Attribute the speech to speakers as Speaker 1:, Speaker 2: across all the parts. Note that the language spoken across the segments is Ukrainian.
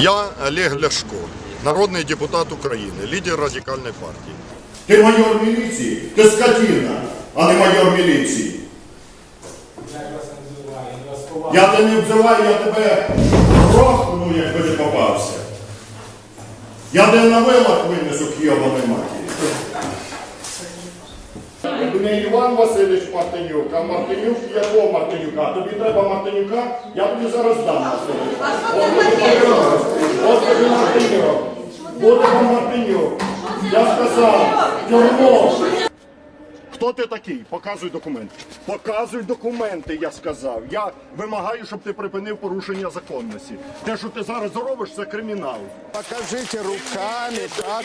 Speaker 1: Я Олег Ляшко, народний депутат України, лідер радикальної партії.
Speaker 2: Ти майор міліції, ти скотина, а не майор міліції. Я тебе не взиваю, я тебе грохну, якби ти попався. Я тебе на вилах винесу к йобаної матері. Не Іван Васильович Мартинюк, а Мартинюк якого Мартинюка? Тобі треба Мартинюка, я тобі зараз дам Мартинюка. От тобі Мартинюк. От тобі Мартинюк. Я сказав, тюрму. Хто ти такий? Показуй документи. Показуй документи, я сказав. Я вимагаю, щоб ти припинив порушення законності. Те, що ти зараз робиш, це кримінал.
Speaker 3: Покажите руками, как...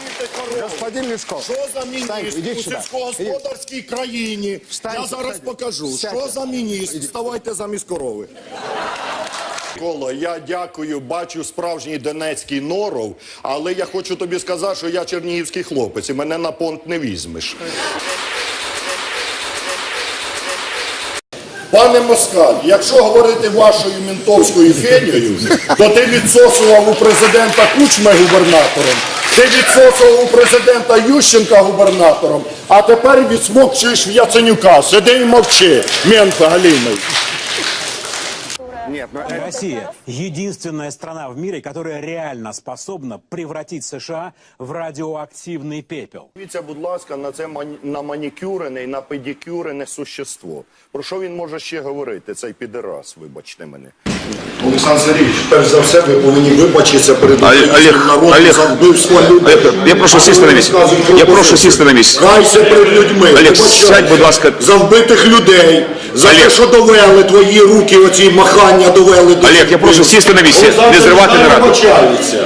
Speaker 3: Господин Лешков,
Speaker 2: Що за міністр у
Speaker 3: ідіть сюди.
Speaker 2: сільськогосподарській країні?
Speaker 3: Встань,
Speaker 2: Я зараз
Speaker 3: встань.
Speaker 2: покажу.
Speaker 3: Сядьте.
Speaker 2: Що за міністр? Вставайте замість корови. Коло, я дякую, бачу справжній донецький норов, але я хочу тобі сказати, що я чернігівський хлопець і мене на понт не візьмеш. Пане Москаль, якщо говорити вашою ментовською фенією, то ти відсосував у президента Кучми губернатором, ти відсосував у президента Ющенка губернатором, а тепер відсмокчуєш в Яценюка. Сиди і мовчи, мент галімий.
Speaker 3: Нет, ну, э,
Speaker 4: Россия – единственная страна в мире, которая реально способна превратить США в радиоактивный пепел.
Speaker 2: Дивіться, будь ласка, на це ман- на манікюрене і на педикюрене существо. Про що він може ще говорити, цей підерас, вибачте мене. Олександр Сергійович, перш за все, ви повинні вибачитися перед
Speaker 5: Олег,
Speaker 2: народом
Speaker 5: Олег,
Speaker 2: за вбивство людей.
Speaker 5: Олег, я прошу сісти на місце. Я прошу сісти на місце.
Speaker 2: Кайся перед людьми.
Speaker 5: Олег, сядь, будь ласка.
Speaker 2: За вбитих людей, за те, що довели твої руки, оці махання довели до
Speaker 5: Олег, я прошу сісти на місце, не зривати нараду.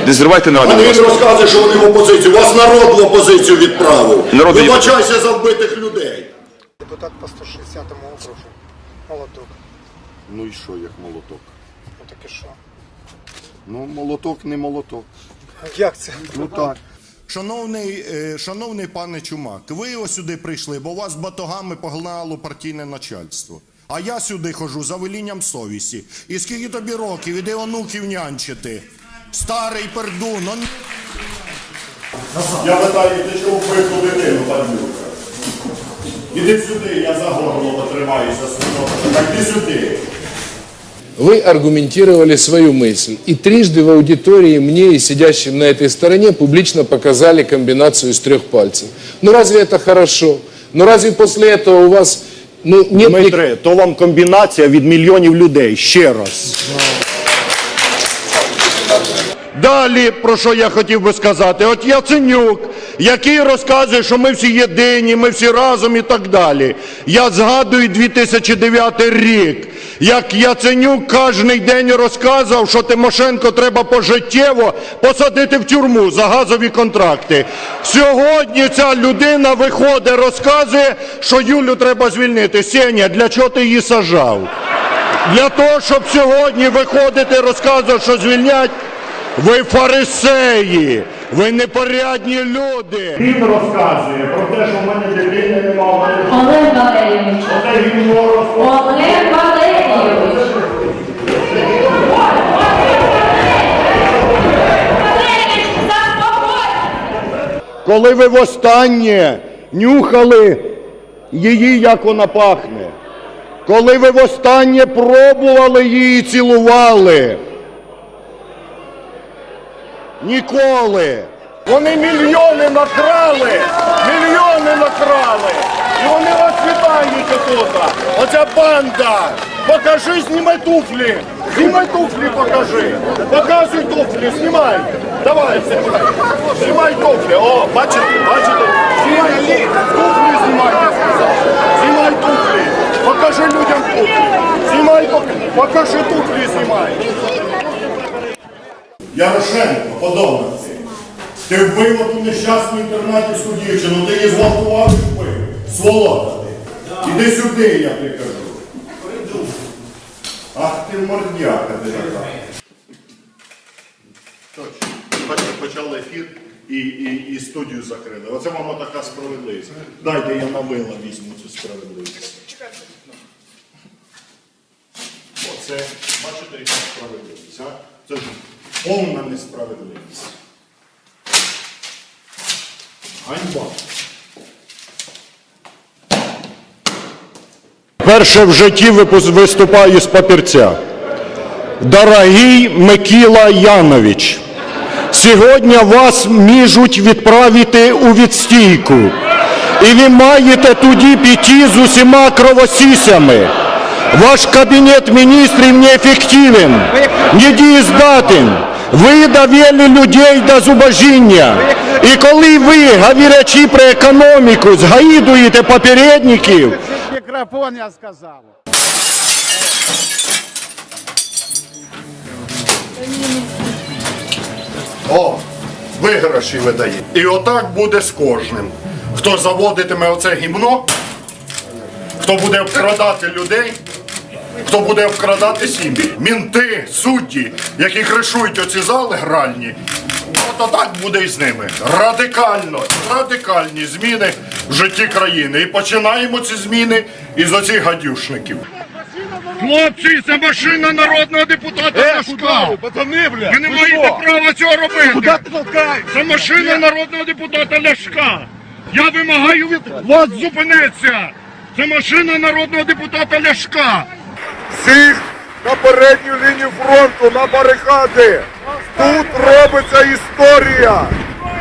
Speaker 5: Не зривайте нараду,
Speaker 2: А
Speaker 5: будь ласка.
Speaker 2: розказує, що вони в опозицію. Вас народ в опозицію відправив.
Speaker 5: Народ не
Speaker 2: Вибачайся за вбитих людей.
Speaker 6: Депутат по 160-му округу. Молоток.
Speaker 2: Ну і що, як молоток?
Speaker 6: Ну так і що?
Speaker 2: Ну, молоток не молоток.
Speaker 6: Як це?
Speaker 2: Ну так. Шановний, е, шановний пане Чумак, ви ось сюди прийшли, бо вас батогами погнало партійне начальство. А я сюди хожу за велінням совісті. І скільки тобі років, іди онуків нянчити. Старий пердун. он... Я питаю, ти чого вбив ту дитину, падлюка? Іди сюди, я за горло потримаюся, свинок. Так іди сюди.
Speaker 7: Вы аргументировали свою мысль. И трижды в аудитории мне и сидящим на этой стороне публично показали комбинацию из трех пальцев. Ну разве это хорошо? Ну разве после этого у вас ну, ні,
Speaker 2: Дмитре, то вам комбінація від мільйонів людей. Ще раз. Далі, про що я хотів би сказати, от Яценюк, який розказує, що ми всі єдині, ми всі разом і так далі. Я згадую 2009 рік, як Яценюк кожен день розказував, що Тимошенко треба пожиттєво посадити в тюрму за газові контракти. Сьогодні ця людина виходить, розказує, що Юлю треба звільнити. Сеня, для чого ти її сажав? Для того, щоб сьогодні виходити, розказувати, що звільнять, ви фарисеї, ви непорядні люди. Він розказує про те, що в мене дитини немає.
Speaker 8: Олег Валерійович. Олег Валерійович.
Speaker 2: Коли ви востаннє нюхали її, як вона пахне, коли ви востаннє пробували її і цілували. Ніколи. Вони мільйони накрали, мільйони накрали. І вони вас вітають отут. Оця банда. Покажи, знімай туфлі. Знімай туфлі, покажи. Показуй туфлі, знімай. Давай, знімай. Знімай туфлі. О, бачите, бачите? Знімай туфлі. Туфлі знімай, я сказав. Знімай туфлі. Покажи людям туфлі. Знімай туфлі. Покажи туфлі, знімай. Ярошенко, подобно ти. Ти вбив оту нещасну інтернатівську дівчину, ти її зґвалтував і вбив. Сволота ти. Іди сюди, я тобі кажу. Ти мордяка така. Точно. Бачите, почали ефір і, і, і студію закрили. Оце вам така справедливість. Дайте я на вила візьму цю справедливість. Оце, бачите, яка справедливість, а? Це ж Повна несправедливість. Ганьба.
Speaker 9: Перше в житті виступаю з папірця. Дорогий Микіла Янович, сьогодні вас можуть відправити у відстійку. І ви маєте тоді піти з усіма кровосісями. Ваш кабінет міністрів неефективен, недієздатен. Ви довели людей до зубожіння. І коли ви, говорячи про економіку, згаїдуєте попередників,
Speaker 6: Микрофон, я сказал.
Speaker 2: О, виграші видає. І отак буде з кожним. Хто заводитиме оце гімно, хто буде обкрадати людей, хто буде обкрадати сім'ї. Мінти, судді, які кришують оці зали гральні. От отак буде і з ними. Радикально, радикальні зміни в житті країни. І починаємо ці зміни із оцих гадюшників. Хлопці, це машина народного депутата Ляшка. Ви не маєте права цього робити. Куди ти толкаєш? Це машина народного депутата Ляшка. Я вимагаю від вас зупинитися. Це машина народного депутата Ляшка.
Speaker 10: всіх на передню лінію фронту, на барикади. Тут робиться історія.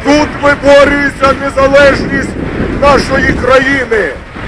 Speaker 10: Тут виборюється незалежність нашої країни.